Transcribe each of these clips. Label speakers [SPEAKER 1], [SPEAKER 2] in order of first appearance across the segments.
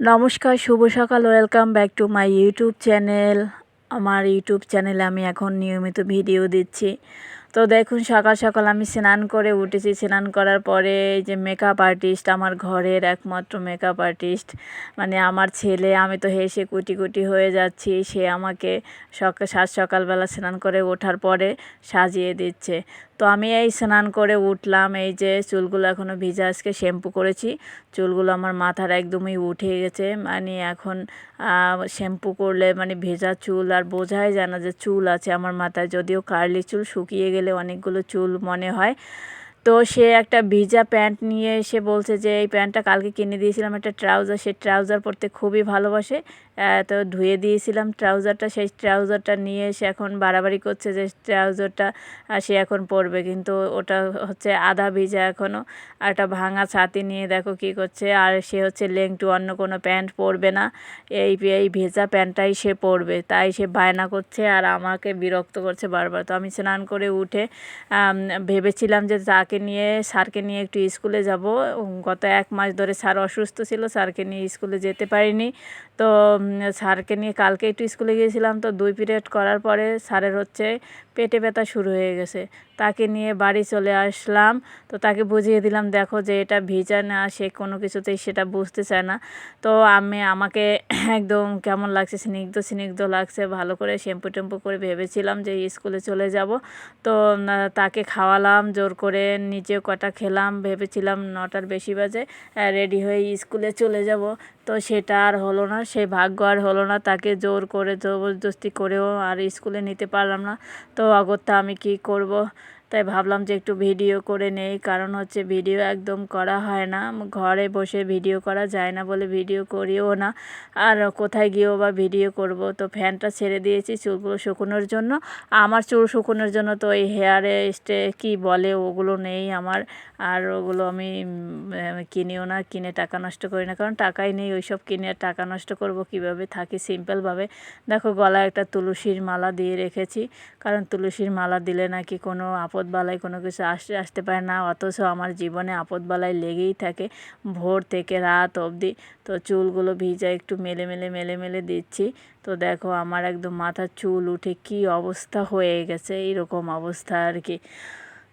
[SPEAKER 1] নমস্কার, শুভ সকাল welcome back to my YouTube channel আমার ইউটিউব চ্যানেলে আমি এখন নিয়মিত ভিডিও দিচ্ছি। তো দেখুন সকাল সকাল আমি স্নান করে উঠেছি। স্নান করার পরে যে মেকআপ আর্টিস্ট আমার ঘরের একমাত্র মেকআপ আর্টিস্ট মানে আমার ছেলে, আমি তো হেসে কুটি কুটি হয়ে যাচ্ছি। সে আমাকে সকাল সাত সকালবেলা স্নান করে ওঠার পরে সাজিয়ে দিচ্ছে। তো আমি এই স্নান করে উঠলাম। এই যে চুলগুলো এখনও ভিজা আজকে শ্যাম্পু করেছি। চুলগুলো আমার মাথার একদমই উঠে গেছে। মানে এখন শ্যাম্পু করলে মানে ভেজা চুল আর বোঝাই যায় না যে চুল আছে আমার মাথায়। যদিও কার্লি চুল শুকিয়ে গেলে অনেকগুলো চুল মনে হয়। তো সে একটা ভিজা প্যান্ট নিয়ে এসে বলছে যে, এই প্যান্টটা কালকে কিনে দিয়েছিলাম, একটা ট্রাউজার। সে ট্রাউজার পরতে খুবই ভালোবাসে। তো ধুয়ে দিয়েছিলাম ট্রাউজারটা। সেই ট্রাউজারটা নিয়ে এসে এখন বাড়াবাড়ি করছে যে, ট্রাউজারটা সে এখন পরবে। কিন্তু ওটা হচ্ছে আধা ভিজা এখনও আর একটা ভাঙা ছাতি নিয়ে দেখো কি করছে। আর সে হচ্ছে লেংটু অন্য কোনো প্যান্ট পরবে না। এই এই ভেজা প্যান্টটাই সে পরবে। তাই সে বায়না করছে আর আমাকে বিরক্ত করছে বারবার। তো আমি স্নান করে উঠে ভেবেছিলাম যে তাকে নিয়ে, স্যারকে নিয়ে একটু স্কুলে যাব। গত এক মাস ধরে স্যার অসুস্থ ছিল, স্যারকে নিয়ে স্কুলে যেতে পারিনি। তো স্যারকে নিয়ে কালকে একটু স্কুলে গিয়েছিলাম। তো দুই পিরিয়ড করার পরে স্যারের হচ্ছে পেটে ব্যথা শুরু হয়ে গেছে। তাকে নিয়ে বাড়ি চলে আসলাম। তো তাকে বুঝিয়ে দিলাম, দেখো যে এটা ভিজা না, সে কোনো কিছুতেই সেটা বুঝতে চায় না। তো আমি, আমাকে একদম কেমন লাগছে, স্নিগ্ধ স্নিগ্ধ লাগছে। ভালো করে শ্যাম্পু টেম্পু করে ভেবেছিলাম যে স্কুলে চলে যাব। তো তাকে খাওয়ালাম, জোর করে নিজেও কটা খেলাম। ভেবেছিলাম নটার বেশি বাজে রেডি হয়ে স্কুলে চলে যাব। তো সেটা আর হলো না সেই ভাগ্য আর হলো না। তাকে জোর করে, জবরদস্তি করেও আর স্কুলে নিতে পারলাম না। তো অগত্যা আমি কি করব? তাই ভাবলাম যে একটু ভিডিও করে নেই, কারণ হচ্ছে ভিডিও একদম করা হয় না। ঘরে বসে ভিডিও করা যায় না বলে ভিডিও করিও না। আর কোথায় গিয়েও বা ভিডিও করব? তো ফ্যানটা ছেড়ে দিয়েছি চুলগুলো শুকোনোর জন্য। আমার চুল শুকোনোর জন্য তো এই হেয়ারে স্টে কী বলে ওগুলো নেই আমার। আর ওগুলো আমি কিনিও না, কিনে টাকা নষ্ট করি না। কারণ টাকাই নেই, ওইসব কিনে টাকা নষ্ট করব কীভাবে? থাকি সিম্পলভাবে দেখো গলায় একটা তুলসীর মালা দিয়ে রেখেছি। কারণ তুলসীর মালা দিলে নাকি কোনো আপদ বালাই কোনো কিছু আসতে আসতে পারে না। অথচ আমার জীবনে আপদ বালাই লেগেই থাকে। ভোর থেকে রাত অবধি তো চুলগুলো ভিজা একটু মেলে মেলে মেলে মেলে দিচ্ছি। তো দেখো আমার একদম মাথার চুল উঠে কি অবস্থা হয়ে গেছে, এইরকম অবস্থা আর কি।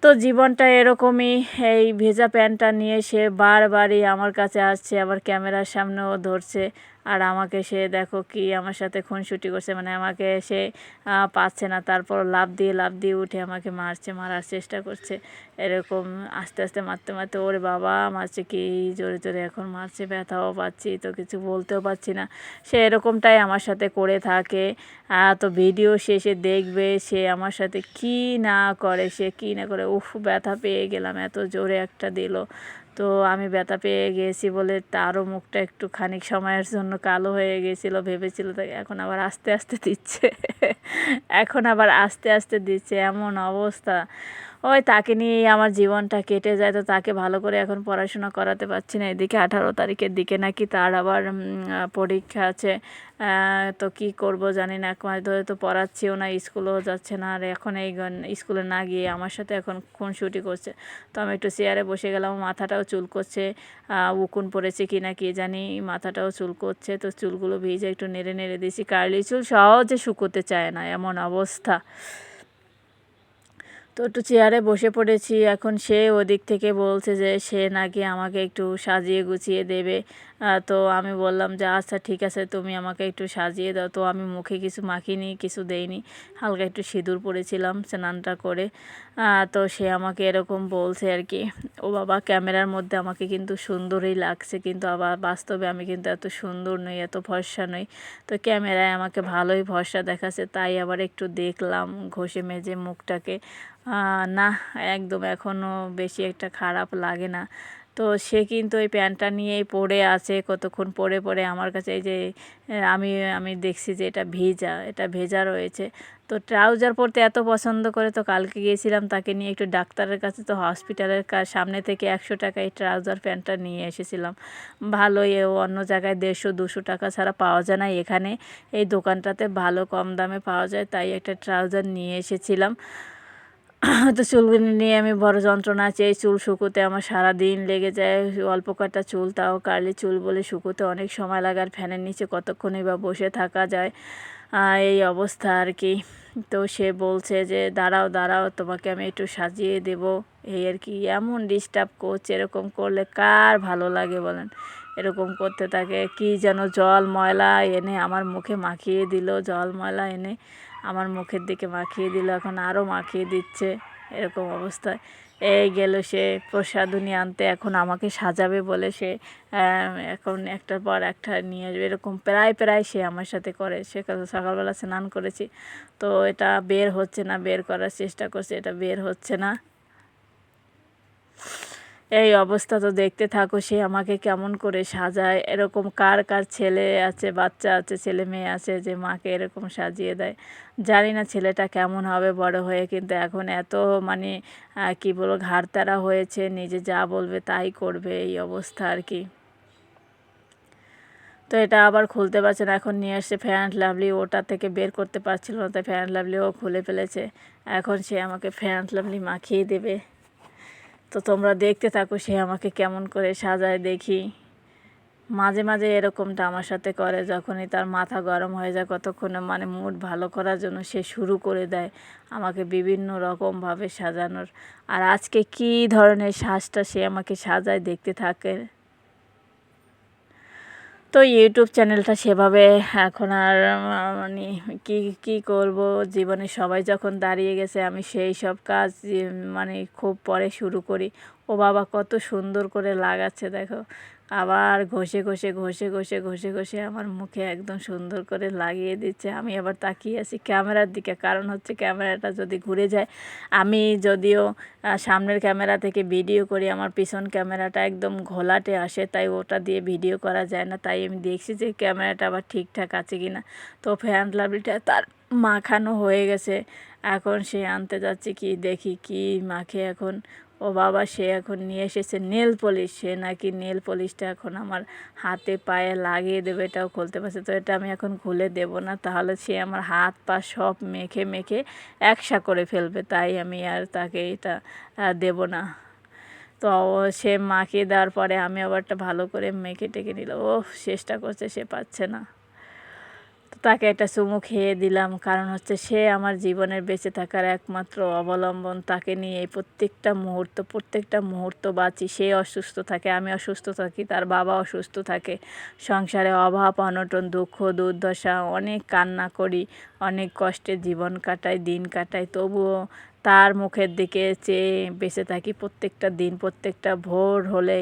[SPEAKER 1] তো জীবনটা এরকমই, এই ভেজা প্যান্টটা নিয়ে সে বারবারই আমার কাছে আসছে, আবার ক্যামেরার সামনেও ধরছে। আর আমাকে সে দেখো কি আমার সাথে খুনসুটি করছে মানে আমাকে সে পাচ্ছে না। তারপর লাভ দিয়ে লাভ দিয়ে উঠে আমাকে মারছে, মারার চেষ্টা করছে। এরকম আস্তে আস্তে মারতে মারতে, ওরে বাবা, মারছে কি জোরে জোরে এখন মারছে, ব্যথাও পাচ্ছি, তো কিছু বলতেও পারছি না। সে এরকমটাই আমার সাথে করে থাকে। তো ভিডিও শেষে দেখবে সে আমার সাথে কি না করে, সে কি না করে, উফ, ব্যথা পেয়ে গেলাম, এত জোরে একটা দিল। তো আমি ব্যথা পেয়ে গিয়েছি বলে তারও মুখটা একটু খানিক সময়ের জন্য কালো হয়ে গেছিল, ভেবেছিল এখন আবার আস্তে আস্তে দিচ্ছে। এখন আবার আস্তে আস্তে দিচ্ছে। এমন অবস্থা। ওই তাকে নিয়েই আমার জীবনটা কেটে যায়। তো তাকে ভালো করে এখন পড়াশোনা করাতে পারছি না। এদিকে আঠারো তারিখের দিকে নাকি তার আবার পরীক্ষা আছে। তো কি করব জানি না। এক মাস ধরে তো পড়াচ্ছিও না, স্কুলেও যাচ্ছে না। আর এখন এই স্কুলে না গিয়ে আমার সাথে এখন খুন খুনসুটি করছে। তো আমি একটু চেয়ারে বসে গেলাম। মাথাটাও চুল করছে। উকুন পড়েছে কি না কি জানি। মাথাটাও চুল করছে। তো চুলগুলো ভিজে একটু নেড়ে নেড়ে দিয়েছি। কার্লি চুল সহজে শুকোতে চায় না। এমন অবস্থা। তো একটু চেয়ারে বসে পড়েছি। এখন সে ওদিক থেকে বলছে যে, সে নাকি আমাকে একটু সাজিয়ে গুছিয়ে দেবে। তো আমি বললাম যে আচ্ছা ঠিক আছে, তুমি আমাকে একটু সাজিয়ে দাও। তো আমি মুখে কিছু মাখিনি, কিছু দেইনি। হালকা একটু সিঁদুর পরেছিলাম, স্নানটা করে। তো সে আমাকে এরকম বলছে আর কি, ও বাবা, ক্যামেরার মধ্যে আমাকে কিন্তু সুন্দরই লাগছে, কিন্তু আবার বাস্তবে আমি কিন্তু এত সুন্দর নই, এত ভরসা নই। তো ক্যামেরায় আমাকে ভালোই ভরসা দেখাচ্ছে, তাই আবার একটু দেখলাম ঘষে মেজে মুখটাকে। না, একদম এখনও বেশি একটা খারাপ লাগে না। তো সে কিন্তু ওই প্যান্টটা নিয়েই পড়ে আছে কতক্ষণ পরে পরে আমার কাছে এই যে আমি আমি দেখছি যে এটা ভেজা এটা ভেজা রয়েছে। তো ট্রাউজার পরতে এত পছন্দ করে তো কালকে গিয়েছিলাম তাকে নিয়ে একটু ডাক্তারের কাছে তো হসপিটালের কা, সামনে থেকে একশো টাকা এই ট্রাউজার প্যান্টটা নিয়ে এসেছিলাম। ভালোই অন্য জায়গায় দেড়শো, দুশো টাকা ছাড়া পাওয়া যায় না। এখানে এই দোকানটাতে ভালো কম দামে পাওয়া যায়, তাই একটা ট্রাউজার নিয়ে এসেছিলাম। তো চুলগুলি নিয়ে আমি বড় যন্ত্রণা আছে এই চুল শুকোতে আমার সারা দিন লেগে যায়। অল্প কটা চুল, তাও কার্লি চুল বলে শুকোতে অনেক সময় লাগে আর ফ্যানের নিচে কতক্ষণই বা বসে থাকা যায়। এই অবস্থা আর কি। তো সে বলছে যে, দাঁড়াও দাঁড়াও, তোমাকে আমি একটু সাজিয়ে দেব। এই আর কি, এমন ডিস্টার্ব করছে, এরকম করলে কার ভালো লাগে বলেন? এরকম করতে থাকে। কি যেন জল ময়লা এনে আমার মুখে মাখিয়ে দিল, জল ময়লা এনে আমার মুখের দিকে মাখিয়ে দিল, এখন আরও মাখিয়ে দিচ্ছে, এরকম অবস্থায় এই গেল সে প্রসাদনী আনতে, এখন আমাকে সাজাবে বলে সে এখন একটার পর একটা নিয়ে আসবে, এরকম প্রায় প্রায় সে আমার সাথে করে। সে কাল- সকালবেলা স্নান করেছি, তো এটা বের হচ্ছে না, বের করার চেষ্টা করছে, এটা বের হচ্ছে না। এই অবস্থা তো দেখতে থাকো, সে আমাকে কেমন করে সাজায়। এরকম কার কার ছেলে আছে, বাচ্চা আছে, ছেলে মেয়ে আছে, যে মাকে এরকম সাজিয়ে দেয়। জানি না ছেলেটা কেমন হবে, বড় হয়ে, কিন্তু এখন এত মানে কি বলব ঘাড়তারা হয়েছে, নিজে যা বলবে তাই করবে, এই অবস্থা আর কি। তো এটা আবার খুলতে পারছে না, এখন নিয়ে এসছে ফ্যান লাভলি ওটা থেকে বের করতে পারছিল না, তাই ফ্যান লাভলি ও খুলে ফেলেছে। এখন সে আমাকে ফ্যান লাভলি মাখিয়ে দেবে। তো তোমরা দেখতে থাকো সে আমাকে কেমন করে সাজায় দেখি। মাঝে মাঝে এরকমটা আমার সাথে করে, যখনই তার মাথা গরম হয়ে যায় কতক্ষণে মানে মুড ভালো করার জন্য সে শুরু করে দেয় আমাকে বিভিন্ন রকমভাবে সাজানোর। আর আজকে কি ধরনের সাজটা সে আমাকে সাজায় দেখতে থাকে? তো ইউটিউব চ্যানেলটা সেভাবে এখন আর মানে কী কী করব? জীবনে সবাই যখন দাঁড়িয়ে গেছে, আমি সেই সব কাজ মানে খুব পরে শুরু করি। ও বাবা কত সুন্দর করে লাগাচ্ছে, দেখো। আবার ঘষে ঘষে ঘষে ঘষে ঘষে ঘষে আমার মুখে একদম সুন্দর করে লাগিয়ে দিচ্ছে। আমি আবার তাকিয়ে আছি ক্যামেরার দিকে। কারণ হচ্ছে ক্যামেরাটা যদি ঘুরে যায়, আমি যদিও সামনের ক্যামেরা থেকে ভিডিও করি, আমার পিছন ক্যামেরাটা একদম ঘোলাটে আসে, তাই ওটা দিয়ে ভিডিও করা যায় না। তাই আমি দেখছি যে ক্যামেরাটা আবার ঠিকঠাক আছে কি না তো ফ্যান লাভলিটা তার মাখানো হয়ে গেছে। এখন সে আনতে যাচ্ছে কি দেখি কি মাখে এখন। ও বাবা, সে এখন নিয়ে এসেছে নেল পলিশ। সে নাকি নেল পলিশটা এখন আমার হাতে পায়ে লাগিয়ে দেবে, এটাও খুলতে পারছে। তো এটা আমি এখন খুলে দেব না, তাহলে সে আমার হাত পা সব মেখে মেখে একসা করে ফেলবে, তাই আমি আর তাকে এটা দেব না। তো সে মাখিয়ে দেওয়ার পরে আমি আবারটা ভালো করে মেখে টেকে নিল ও চেষ্টা করছে, সে পাচ্ছে না। তো তাকে একটা চুমু খেয়ে দিলাম। কারণ হচ্ছে সে আমার জীবনের বেঁচে থাকার একমাত্র অবলম্বন। তাকে নিয়ে প্রত্যেকটা মুহূর্ত প্রত্যেকটা মুহূর্ত বাঁচি। সে অসুস্থ থাকে, আমি অসুস্থ থাকি, তার বাবা অসুস্থ থাকে। সংসারে অভাব, অনটন, দুঃখ, দুর্দশা, অনেক কান্না করি, অনেক কষ্টে জীবন কাটাই, দিন কাটাই। তবুও তার মুখের দিকে চেয়ে বেঁচে থাকি প্রত্যেকটা দিন, প্রত্যেকটা ভোর হলে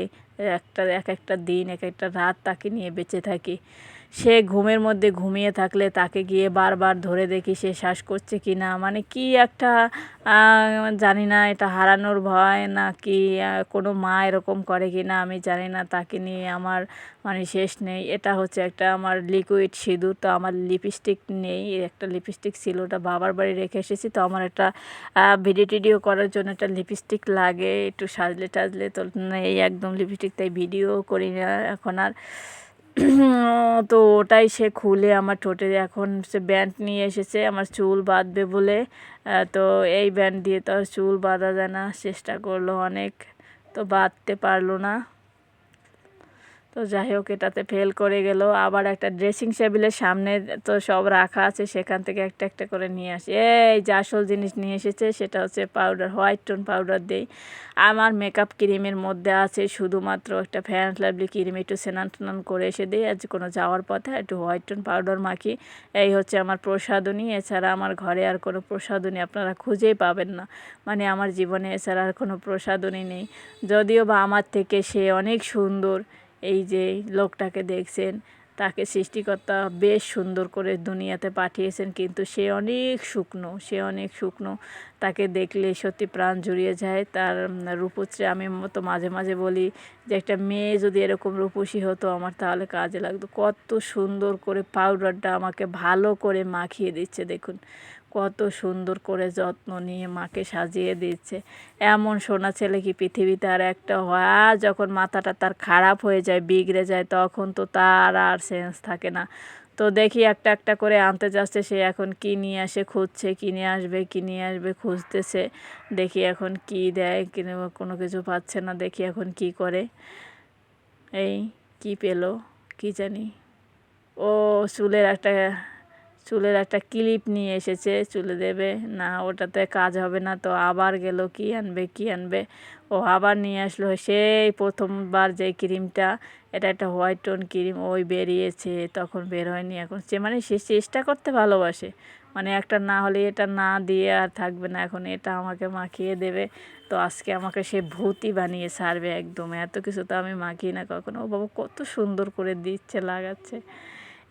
[SPEAKER 1] একটা এক একটা দিন, এক একটা রাত তাকে নিয়ে বেঁচে থাকি। সে ঘুমের মধ্যে ঘুমিয়ে থাকলে তাকে গিয়ে বারবার ধরে দেখি সে শ্বাস করছে কি না। মানে কি একটা জানি না, এটা হারানোর ভয় না কি কোনো মা এরকম করে কি না, আমি জানি না, তাকে নিয়ে আমার মানে শেষ নেই। এটা হচ্ছে একটা আমার লিকুইড সিঁদুর, তো আমার লিপস্টিক নেই, একটা লিপস্টিক ছিল, ওটা বাবার বাড়ি রেখে এসেছি, তো আমার একটা ভিডিও টিডিও করার জন্য একটা লিপস্টিক লাগে, একটু সাজলে টাজলে তো এই একদম লিপস্টিক তাই ভিডিও করি না। এখন আর তো ওটাই সে খুলে আমার ঠোঁটে। এখন সে ব্যান্ড নিয়ে এসেছে, আমার চুল বাঁধবে বলে। তো এই ব্যান্ড দিয়ে তো আর চুল বাঁধা যায় না, চেষ্টা করল অনেক। তো বাঁধতে পারল না। তো যাই হোক, এটাতে ফেল করে গেল। আবার একটা ড্রেসিং টেবিলের সামনে তো সব রাখা আছে, সেখান থেকে একটা একটা করে নিয়ে আসি। এই যে আসল জিনিস নিয়ে এসেছে, সেটা হচ্ছে পাউডার হোয়াইট টোন পাউডার দেই। আমার মেকআপ ক্রিমের মধ্যে আছে শুধুমাত্র একটা ফ্যান লাভলি ক্রিম একটু স্নান টান করে এসে দিই। আজ কোনো যাওয়ার পথে একটু হোয়াইট টোন পাউডার মাখি। এই হচ্ছে আমার প্রসাদনী এছাড়া আমার ঘরে আর কোনো প্রসাদনী আপনারা খুঁজেই পাবেন না। মানে আমার জীবনে এছাড়া আর কোনো প্রসাদনী নেই। যদিও বা আমার থেকে সে অনেক সুন্দর। এই যে লোকটাকে দেখছেন, তাকে সৃষ্টিকর্তা বেশ সুন্দর করে দুনিয়াতে পাঠিয়েছেন, কিন্তু সে অনেক শুকনো, সে অনেক শুকনো। তাকে দেখলে সত্যি প্রাণ জুড়িয়ে যায়। তার রূপশ্রী, আমি তো মাঝে মাঝে বলি যে একটা মেয়ে যদি এরকম রূপসী হতো, আমার তাহলে কাজে লাগতো। কত সুন্দর করে পাউডারটা আমাকে ভালো করে মাখিয়ে দিচ্ছে, দেখুন। কত সুন্দর করে যত্ন নিয়ে মাকে সাজিয়ে দিচ্ছে। এমন সোনা ছেলে কি পৃথিবীতে আর একটা হয়? আর যখন মাথাটা তার খারাপ হয়ে যায়, বিগড়ে যায়, তখন তো তার আর সেন্স থাকে না। তো দেখি একটা একটা করে আনতে যাচ্ছে, সে এখন কি নিয়ে আসে, খুঁজছে, কি নিয়ে আসবে, কি নিয়ে আসবে, খুঁজতেছে। দেখি এখন কি দেয় কিনে কোনো কিছু পাচ্ছে না, দেখি এখন কি করে। এই কি পেল, কি জানি। ও চুলের একটা চুলের একটা ক্লিপ নিয়ে এসেছে, চুলে দেবে, না, ওটাতে কাজ হবে না, তো আবার গেল, কি আনবে কি আনবে? ও আবার নিয়ে আসলো, সেই প্রথমবার যে ক্রিমটা, এটা একটা হোয়াইট টোন ক্রিম, ওই বেরিয়েছে, তখন বের হয়নি, এখন সে মানে সে চেষ্টা করতে ভালোবাসে মানে একটা না হলে এটা না দিয়ে আর থাকবে না, এখন এটা আমাকে মাখিয়ে দেবে, তো আজকে আমাকে সে ভূতই বানিয়ে ছাড়বে একদম, এত কিছু তো আমি মাখি না কখনো, ও বাবা কত সুন্দর করে দিচ্ছে, লাগাচ্ছে।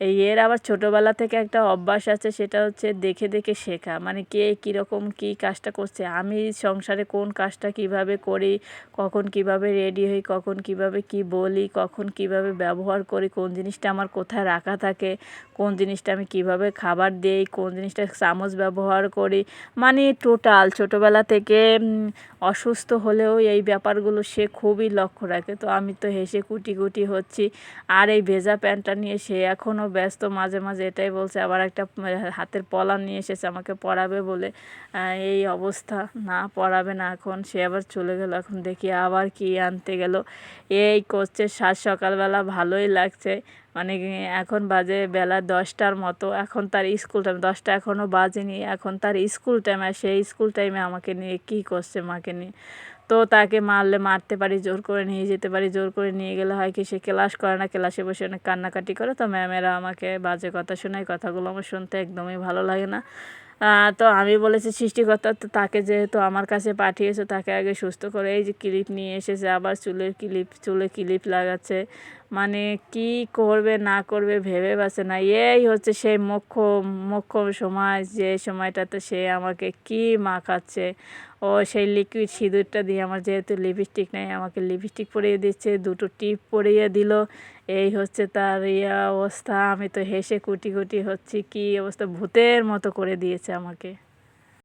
[SPEAKER 1] এর আবার ছোটোবেলা থেকে একটা অভ্যাস আছে, সেটা হচ্ছে দেখে দেখে শেখা। মানে কে কীরকম কী কাজটা করছে, আমি সংসারে কোন কাজটা কীভাবে করি, কখন কীভাবে রেডি হই, কখন কীভাবে কি বলি, কখন কীভাবে ব্যবহার করি, কোন জিনিসটা আমার কোথায় রাখা থাকে, কোন জিনিসটা আমি কীভাবে খাবার দেই, কোন জিনিসটা চামচ ব্যবহার করি। মানে টোটাল ছোটোবেলা থেকে অসুস্থ হলেও এই ব্যাপারগুলো সে খুবই লক্ষ্য রাখে। তো আমি তো হেসে কুটি কুটি হচ্ছি। আর এই ভেজা প্যান্টটা নিয়ে সে এখনও ব্যস্ত, মাঝে মাঝে এটাই বলছে, আবার একটা হাতের পলা নিয়ে এসেছে, আমাকে পড়াবে বলে। এই অবস্থা, না পড়াবে না এখন, সে আবার চলে গেল, এখন দেখি আবার কি আনতে গেল। এই করছে, সাত সকালবেলা ভালোই লাগছে মানে এখন বাজে বেলা দশটার মতো, এখন তার স্কুল টাইম দশটা এখনও বাজেনি, এখন তার স্কুল টাইম আর সেই স্কুল টাইমে আমাকে নিয়ে কী করছে মাকে নিয়ে। তো তাকে মারলে মারতে পারি, জোর করে নিয়ে যেতে পারি, জোর করে নিয়ে গেলে হয় কি সে ক্লাস করে না, ক্লাসে বসে অনেক কান্নাকাটি করে। তো ম্যামেরা আমাকে বাজে কথা শোনায়, কথাগুলো আমার শুনতে একদমই ভালো লাগে না। তো আমি বলেছি সৃষ্টিকর্তা, তো তাকে যেহেতু আমার কাছে পাঠিয়েছে, তাকে আগে সুস্থ করে এই যে ক্লিপ নিয়ে এসেছে, আবার চুলের ক্লিপ, চুলে ক্লিপ লাগাচ্ছে। মানে কি করবে, না করবে ভেবে পাচ্ছে না। এই হচ্ছে সেই মুখ্য মুখ্য সময়, যে সময়টাতে সে আমাকে কি মাখাচ্ছে। ও সেই লিকুইড সিঁদুরটা দিয়ে আমার যেহেতু লিপস্টিক নেই, আমাকে লিপস্টিক পরিয়ে দিচ্ছে, দুটো টিপ পরিয়ে দিল। এই হচ্ছে তার ইয়া অবস্থা, আমি তো হেসে কুটি কুটি হচ্ছি, কি অবস্থা, ভূতের মতো করে দিয়েছে আমাকে।